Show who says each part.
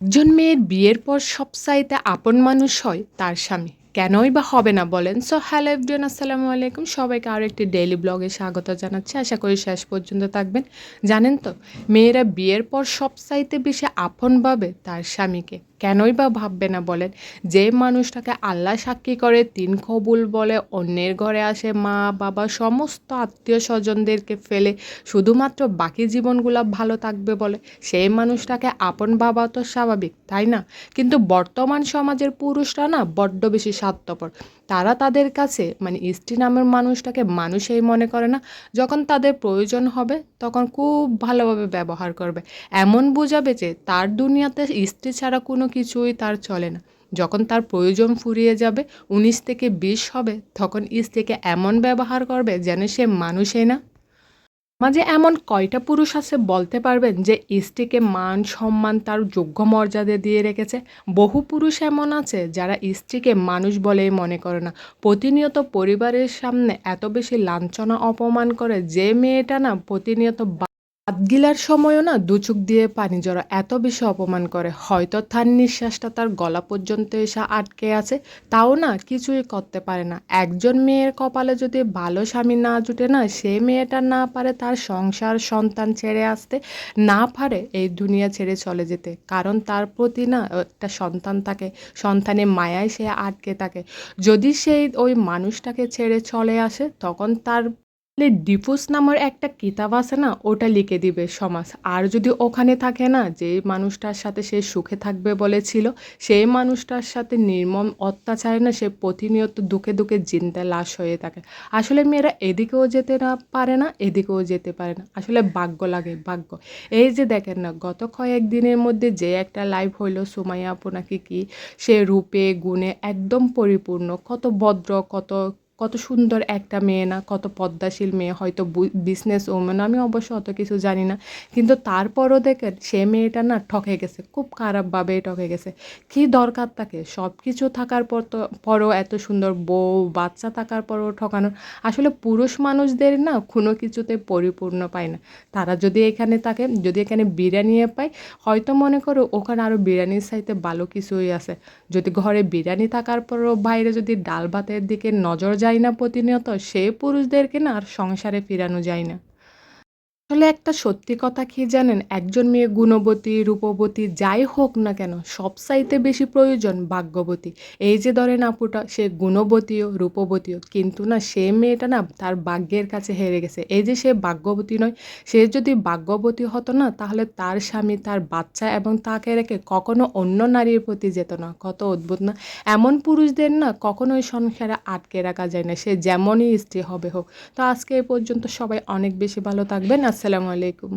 Speaker 1: একজন মেয়ের বিয়ের পর সবচাইতে আপন মানুষ হয় তার স্বামী। কেনই বা হবে না বলেন। সো হ্যালো এভরিওয়ান আসসালামু আলাইকুম। সবাইকে আরও একটি ডেইলি ব্লগে স্বাগত জানাচ্ছি। আশা করি শেষ পর্যন্ত থাকবেন। জানেন তো, মেয়েরা বিয়ের পর সব সবচাইতে বেশি আপন ভাবে তার স্বামীকে। কেনই বা ভাববে না বলেন? যে মানুষটাকে আল্লাহ সাক্ষী করে, তিন কবুল বলে, অন্যের ঘরে আসে মা, বাবা, সমস্ত আত্মীয় স্বজনদেরকে ফেলে, শুধুমাত্র বাকি জীবনগুলো ভালো থাকবে বলে, সেই মানুষটাকে আপন বাবা তো স্বাভাবিক, তাই না? কিন্তু বর্তমান সমাজের পুরুষরা না, বড্ড বেশি স্বার্থপর। তারা তাদের কাছে মানে স্ত্রী নামের মানুষটাকে মানুষই মনে করে না, যখন তাদের প্রয়োজন হবে তখন খুব ভালোভাবে ব্যবহার করবে। এমন বোঝাবে যে তার দুনিয়াতে স্ত্রী ছাড়া কোনো কিছুই তার চলে না। যখন তার প্রয়োজন ফুরিয়ে যাবে, উনিশ থেকে বিশ হবে, তখন স্ত্রীকে এমন ব্যবহার করবে যেন সে মানুষই না। মাঝে এমন কয়টা পুরুষ আছে বলতে পারবেন যে স্ত্রীকে মান সম্মান তার যোগ্য মর্যাদা দিয়ে রেখেছে? বহু পুরুষ এমন আছে যারা স্ত্রীকে মানুষ বলেই মনে করে না। প্রতিনিয়ত পরিবারের সামনে এত বেশি লাঞ্ছনা অপমান করে যে মেয়েটা না প্রতিনিয়ত হাত গিলার সময়ও না দু চোখ দিয়ে পানি জড়া এত বেশি অপমান করে। হয়তো তার নিঃশ্বাসটা তার গলা পর্যন্ত এসে আটকে আছে, তাও না কিছুই করতে পারে না। একজন মেয়ের কপালে যদি ভালো স্বামী না জুটে না, সে মেয়েটা না পারে তার সংসার, সন্তান ছেড়ে আসতে, না পারে এই দুনিয়া ছেড়ে চলে যেতে। কারণ তার প্রতি না একটা সন্তান থাকে, সন্তানের মায়ায় সে আটকে থাকে। যদি সেই ওই মানুষটাকে ছেড়ে চলে আসে, তখন তার ডিভোর্স নামের একটা কিতাব আছে না, ওটা লিখে দিবে সমাজ। আর যদি ওখানে থাকে না, যে মানুষটার সাথে সে সুখে থাকবে বলেছিল, সেই মানুষটার সাথে নির্মম অত্যাচারে না সে প্রতিনিয়ত দুঃখে দুঃখে জিন্দা লাশ হয়ে থাকে। আসলে মেয়েরা এদিকেও যেতে না পারে না, এদিকেও যেতে পারে না। আসলে ভাগ্য লাগে, ভাগ্য। এই যে দেখেন না, গত কয়েক দিনের মধ্যে যে একটা লাইভ হইল সুমাইয়া আপু নাকি কি, সে রূপে, গুণে একদম পরিপূর্ণ, কত ভদ্র, কত কত সুন্দর একটা মেয়ে না, কত পদ্মাশীল মেয়ে, হয়তো বিজনেস ওমেন আমি অবশ্য অত কিছু জানি না। কিন্তু তারপরও দেখেন, সে মেয়েটা না ঠকে গেছে, খুব খারাপভাবে ঠকে গেছে। কি দরকার তাকে? সব কিছু থাকার পর তো, পরও এত সুন্দর বউ, বাচ্চা থাকার পরও ঠকানোর আসলে পুরুষ মানুষদের না কোনো কিছুতে পরিপূর্ণ পায় না। তারা যদি এখানে থাকে, যদি এখানে বিরিয়ানি পায়, হয়তো মনে করো ওখানে আরও বিরিয়ানির সাইতে ভালো কিছুই আছে। যদি ঘরে বিরিয়ানি থাকার পরও বাইরে যদি ডাল ভাতের দিকে নজর যায় যায় না প্রতিনিয়ত সে পুরুষদেরকে না আর সংসারে ফিরানো যায় না। আসলে একটা সত্যি কথা কি জানেন? একজন মেয়ে গুণবতী, রূপবতী, যাই হোক না কেন, সব সাইতে বেশি প্রয়োজন ভাগ্যবতী। এই যে ধরেন আপুটা, সে গুণবতীও, রূপবতীও, কিন্তু না সে মেয়েটা না তার ভাগ্যের কাছে হেরে গেছে। এই যে সে ভাগ্যবতী নয়, সে যদি ভাগ্যবতী হতো না, তাহলে তার স্বামী, তার বাচ্চা এবং তাকে রেখে কখনো অন্য নারীর প্রতি যেত না। কত অদ্ভুত না? এমন পুরুষদের না কখনোই সংসারে আটকে রাখা যায় না। সে যেমনই স্ত্রী হবে হোক। তো আজকে এ পর্যন্ত সবাই অনেক বেশি ভালো থাকবেন। আসসালামু আলাইকুম